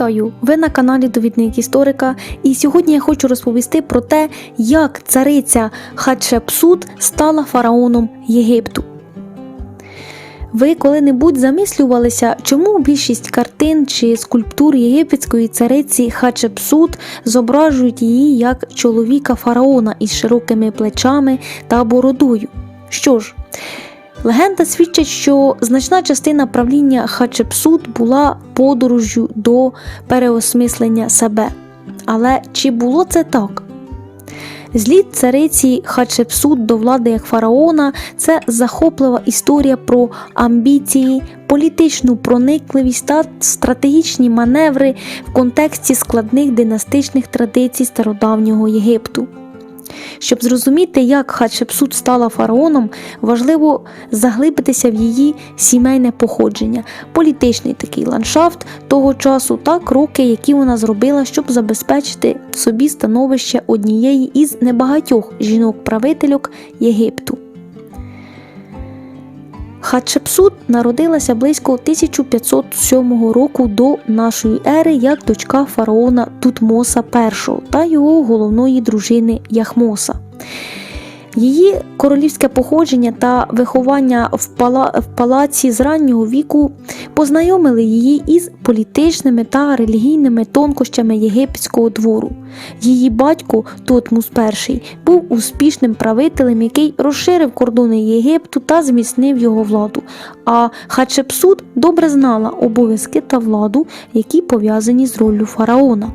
Вітаю! Ви на каналі Довідник Історика, і сьогодні я хочу розповісти про те, як цариця Хатшепсут стала фараоном Єгипту. Ви коли-небудь замислювалися, чому більшість картин чи скульптур єгипетської цариці Хатшепсут зображують її як чоловіка фараона із широкими плечами та бородою? Що ж, Легенда свідчить, що значна частина правління Хачепсут була подорожжю до переосмислення себе. Але чи було це так? Зліт цариці Хачепсут до влади як фараона це захоплива історія про амбіції, політичну проникливість та стратегічні маневри в контексті складних династичних традицій стародавнього Єгипту. Щоб зрозуміти, як Хатшепсут стала фараоном, важливо заглибитися в її сімейне походження, політичний такий ландшафт того часу та кроки, які вона зробила, щоб забезпечити собі становище однієї із небагатьох жінок-правительок Єгипту. Хатшепсут народилася близько 1507 року до нашої ери як дочка фараона Тутмоса І та його головної дружини Яхмоса. Її королівське походження та виховання в, пала... в палаці з раннього віку познайомили її із політичними та релігійними тонкощами єгипетського двору. Її батько Тотмус І був успішним правителем, який розширив кордони Єгипту та зміцнив його владу. А Хачепсут добре знала обов'язки та владу, які пов'язані з роллю фараона.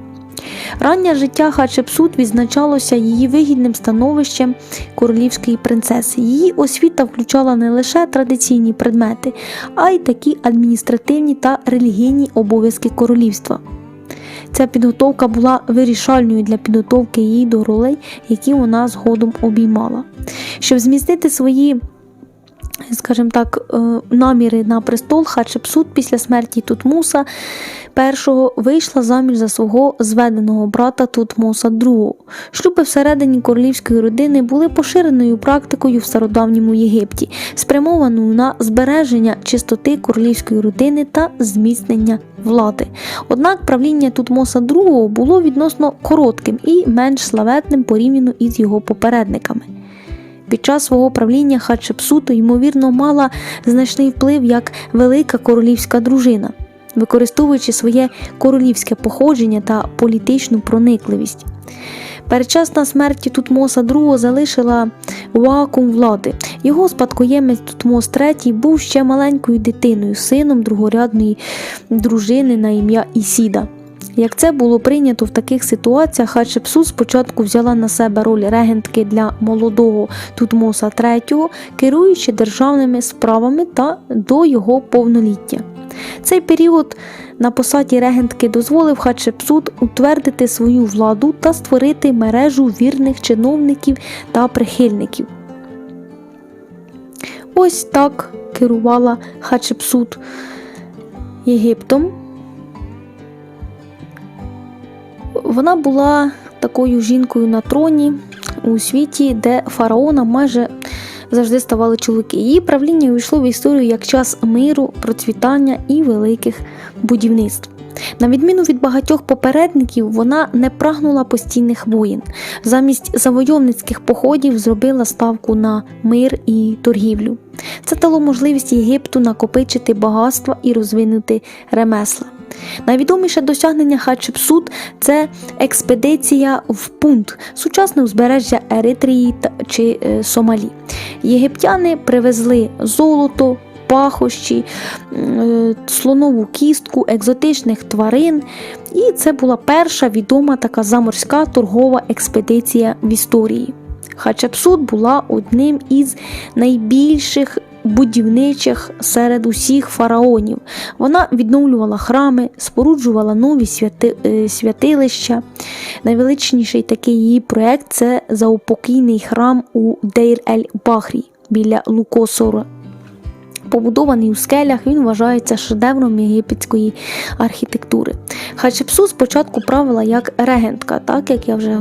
Раннє життя Хачепсут відзначалося її вигідним становищем королівської принцеси. Її освіта включала не лише традиційні предмети, а й такі адміністративні та релігійні обов'язки королівства. Ця підготовка була вирішальною для підготовки її до ролей, які вона згодом обіймала. Щоб змістити свої скажімо так, наміри на престол Хачепсут після смерті Тутмуса першого вийшла заміж за свого зведеного брата Тутмоса II. Шлюби всередині королівської родини були поширеною практикою в стародавньому Єгипті, спрямованою на збереження чистоти королівської родини та зміцнення влади. Однак правління Тутмоса II було відносно коротким і менш славетним порівняно із його попередниками. Під час свого правління Хатшепсуту, ймовірно, мала значний вплив як велика королівська дружина, використовуючи своє королівське походження та політичну проникливість. Передчасна смерть Тутмоса II залишила вакуум влади. Його спадкоємець Тутмос III був ще маленькою дитиною, сином другорядної дружини на ім'я Ісіда. Як це було прийнято в таких ситуаціях, Хатшепсут спочатку взяла на себе роль регентки для молодого Тутмоса III, керуючи державними справами та до його повноліття. Цей період на посаді регентки дозволив Хатшепсут утвердити свою владу та створити мережу вірних чиновників та прихильників. Ось так керувала Хатшепсут Єгиптом. Вона була такою жінкою на троні у світі, де фараона майже завжди ставали чоловіки. Її правління увійшло в історію як час миру, процвітання і великих будівництв. На відміну від багатьох попередників, вона не прагнула постійних воїн. Замість завойовницьких походів зробила ставку на мир і торгівлю. Це дало можливість Єгипту накопичити багатства і розвинути ремесла. Найвідоміше досягнення Хатшепсут – це експедиція в пункт сучасне узбережжя Еритрії чи е, Сомалі. Єгиптяни привезли золото, пахощі, е, слонову кістку, екзотичних тварин. І це була перша відома така заморська торгова експедиція в історії. Хачепсут була одним із найбільших будівничих серед усіх фараонів. Вона відновлювала храми, споруджувала нові святи, е, святилища. Найвеличніший такий її проєкт це заупокійний храм у Дейр-ель-Бахрі біля Лукосора. Побудований у скелях, він вважається шедевром єгипетської архітектури. Хачепсут спочатку правила як регентка, так як я вже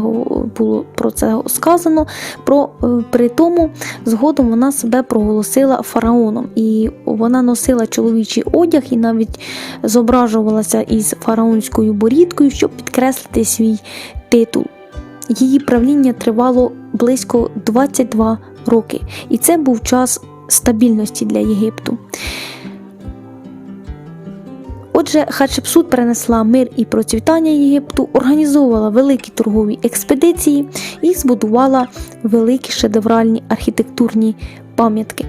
було про це сказано. Про, е, при тому згодом вона себе проголосила фараоном, і вона носила чоловічий одяг і навіть зображувалася із фараонською борідкою, щоб підкреслити свій титул. Її правління тривало близько 22 роки, і це був час стабільності для Єгипту. Отже, Хатшепсут принесла мир і процвітання Єгипту, організовувала великі торгові експедиції і збудувала великі шедевральні архітектурні пам'ятки.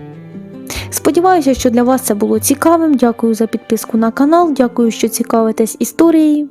Сподіваюся, що для вас це було цікавим. Дякую за підписку на канал. Дякую, що цікавитесь історією.